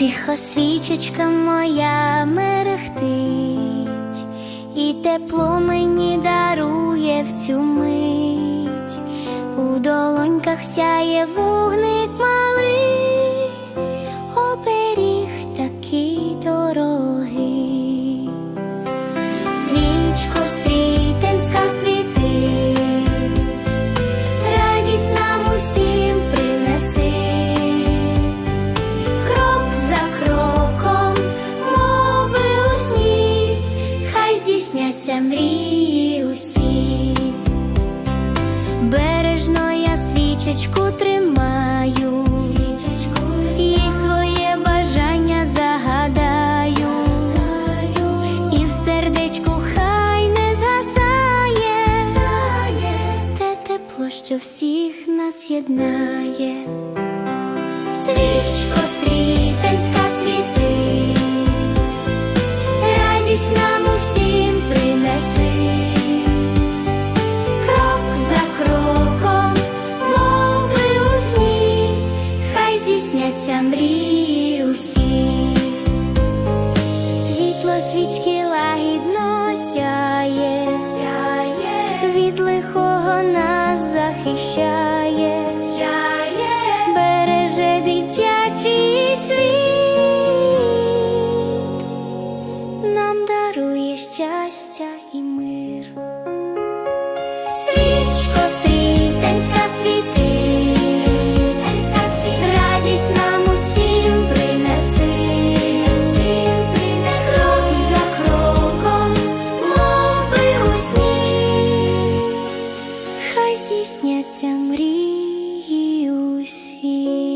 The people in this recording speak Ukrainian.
Тихо свічечка моя мерехтить, і тепло мені дарує в цю мить, у долоньках сяє вогник здійсняться мрії усі. Бережно я свічечку тримаю, свічечку їй своє бажання загадаю, і в сердечку хай не згасає, те тепло, що всіх нас єднає. Свічко стрітенська світи, радість захищає, береже дитячий світ, нам дарує щастя і мир. мрії усі.